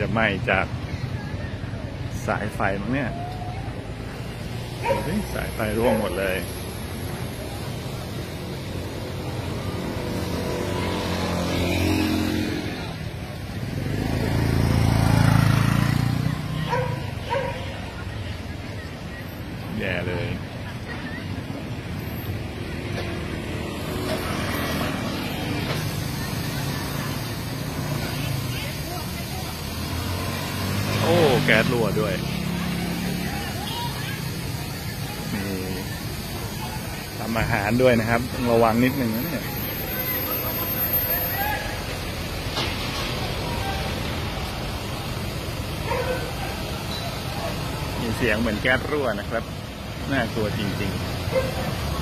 จะไหม้จากสายไฟมั้งเนี่ยสายไฟร่วงหมดเลยแย่เลย โอ้ แก๊สรั่วด้วยมีทำอาหารด้วยนะครับต้องระวังนิดนึงนะเนี่ยมีเสียงเหมือนแก๊สรั่วนะครับ น่ากลัวจริง ๆ